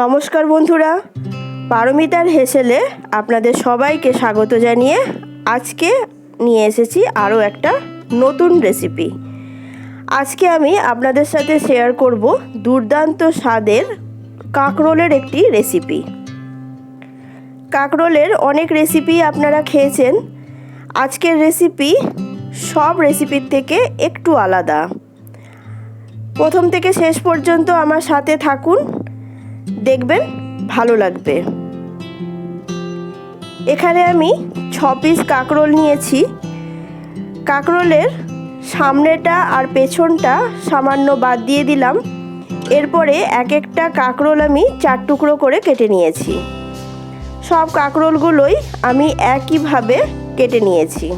নমস্কার বন্ধুরা। পারমিতার হেসেলে আপনাদের সবাইকে স্বাগত জানিয়ে আজকে নিয়ে এসেছি আরও একটা নতুন রেসিপি আজকে আমি আপনাদের সাথে শেয়ার করব দুর্দান্ত স্বাদের কাঁকরোলের একটি রেসিপি কাঁকরোলের অনেক রেসিপি আপনারা খেয়েছেন। আজকের রেসিপি সব রেসিপির থেকে একটু আলাদা। প্রথম থেকে শেষ পর্যন্ত আমার সাথে থাকুন। দেখবেন ভালো লাগবে। এখানে আমি ছ পিস কাঁকরোল নিয়েছি। কাঁকরোলের সামনেটা আর পেছনটা সামান্য বাদ দিয়ে দিলাম। এরপরে এক একটা কাঁকরোল আমি চার টুকরো করে কেটে নিয়েছি। সব কাঁকরোলগুলোই আমি একইভাবে কেটে নিয়েছি।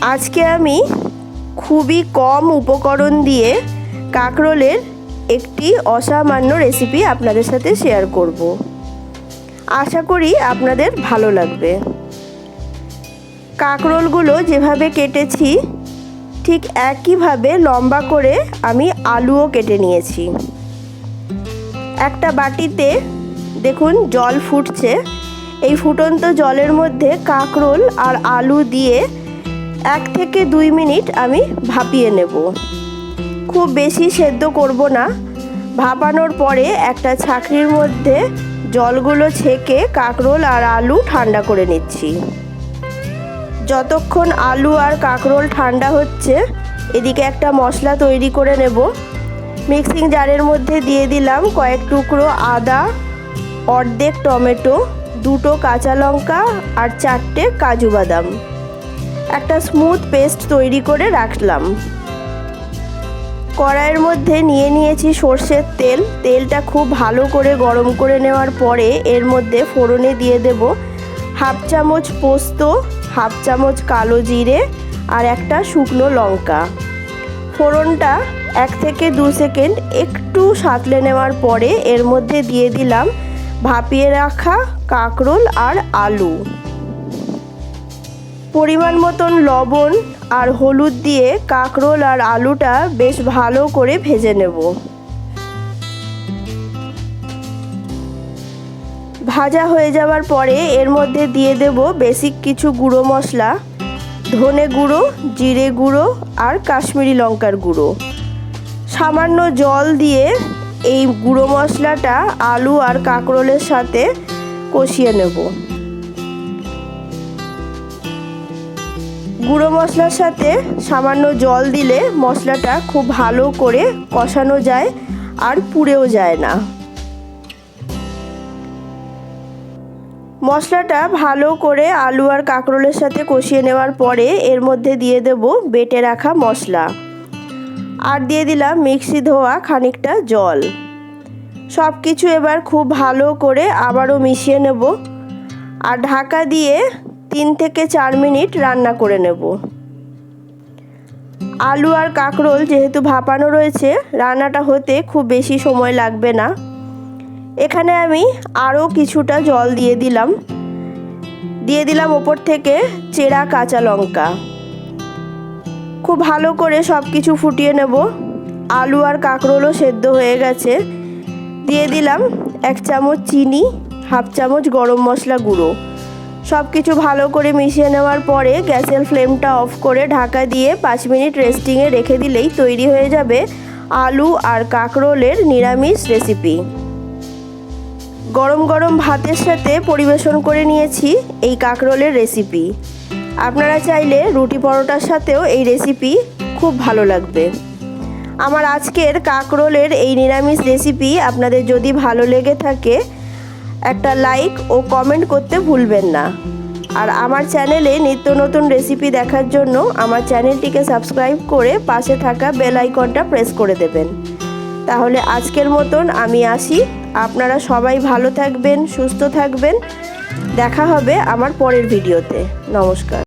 আজকে আমি খুবই কম উপকরণ দিয়ে কাঁকরোলের একটি অসামান্য রেসিপি আপনাদের সাথে শেয়ার করব। আশা করি আপনাদের ভালো লাগবে। কাঁকরোলগুলো যেভাবে কেটেছি, ঠিক একইভাবে লম্বা করে আমি আলুও কেটে নিয়েছি। একটা বাটিতে দেখুন জল ফুটছে। এই ফুটন্ত জলের মধ্যে কাঁকরোল আর আলু দিয়ে এক থেকে দুই মিনিট আমি ভাপিয়ে নেব। খুব বেশি সেদ্ধ করব না। ভাপানোর পরে একটা ছাকরির মধ্যে জলগুলো ছেঁকে কাঁকরোল আর আলু ঠান্ডা করে নিচ্ছি। যতক্ষণ আলু আর কাঁকরোল ঠান্ডা হচ্ছে, এদিকে একটা মশলা তৈরি করে নেব। মিক্সিং জারের মধ্যে দিয়ে দিলাম কয়েক টুকরো আদা, অর্ধেক টমেটো, দুটো কাঁচা লঙ্কা আর চারটে কাজু বাদাম। একটা স্মুথ পেস্ট তৈরি করে রাখলাম। কড়াইয়ের মধ্যে নিয়ে নিয়েছি সর্ষের তেল। তেলটা খুব ভালো করে গরম করে নেওয়ার পরে এর মধ্যে ফোড়নে দিয়ে দেব হাফ চামচ পোস্ত, হাফ চামচ কালো জিরে আর একটা শুকনো লঙ্কা। ফোড়নটা এক থেকে দু সেকেন্ড একটু সাঁতলে নেওয়ার পরে এর মধ্যে দিয়ে দিলাম ভাপিয়ে রাখা কাঁকরোল আর আলু। পরিমাণ মতন লবণ আর হলুদ দিয়ে কাঁকরোল আর আলুটা বেশ ভালো করে ভেজে নেব। ভাজা হয়ে যাওয়ার পরে এর মধ্যে দিয়ে দেব বেসিক কিছু গুঁড়ো মশলা, ধনে গুঁড়ো, জিরে গুঁড়ো আর কাশ্মীরি লঙ্কার গুঁড়ো। সামান্য জল দিয়ে এই গুঁড়ো মশলাটা আলু আর কাঁকরোলের সাথে কষিয়ে নেব। গুঁড়ো মশলার সাথে সামান্য জল দিলে মশলাটা খুব ভালো করে কষানো যায় আর পুড়েও যায় না। মশলাটা ভালো করে আলু আর কাঁকরোলের সাথে কষিয়ে নেওয়ার পরে এর মধ্যে দিয়ে দেব বেটে রাখা মশলা। আর দিয়ে দিলাম মিক্সি ধোয়া খানিকটা জল। সব কিছু এবার খুব ভালো করে আবারও মিশিয়ে নেব। আর ঢাকা দিয়ে তিন থেকে চার মিনিট রান্না করে নেব। আলু আর কাঁকরোল যেহেতু ভাপানো রয়েছে, রান্নাটা হতে খুব বেশি সময় লাগবে না। এখানে আমি আরও কিছুটা জল দিয়ে দিলাম। দিয়ে দিলাম ওপর থেকে চেরা কাঁচা লঙ্কা। খুব ভালো করে সব কিছু ফুটিয়ে নেব। আলু আর কাঁকরোলও সেদ্ধ হয়ে গেছে। দিয়ে দিলাম এক চামচ চিনি, হাফ চামচ গরম মশলা গুঁড়ো। সব কিছু ভালো করে মিশিয়ে নেওয়ার পরে গ্যাসের ফ্লেমটা অফ করে ঢাকা দিয়ে পাঁচ মিনিট রেস্টিংয়ে রেখে দিলেই তৈরি হয়ে যাবে আলু আর কাঁকরোলের নিরামিষ রেসিপি। গরম গরম ভাতের সাথে পরিবেশন করে নিয়েছি এই কাঁকরোলের রেসিপি। আপনারা চাইলে রুটি পরোটার সাথেও এই রেসিপি খুব ভালো লাগবে। আমার আজকের কাঁকরোলের এই নিরামিষ রেসিপি আপনাদের যদি ভালো লেগে থাকে একটা লাইক ও কমেন্ট করতে ভুলবেন না। আর আমার চ্যানেলে নিত্য নতুন রেসিপি দেখার জন্য আমার চ্যানেলটিকে সাবস্ক্রাইব করে পাশে থাকা বেল আইকনটা প্রেস করে দেবেন। তাহলে আজকের মতন আমি আসি। আপনারা সবাই ভালো থাকবেন, সুস্থ থাকবেন। দেখা হবে আমার পরের ভিডিওতে নমস্কার।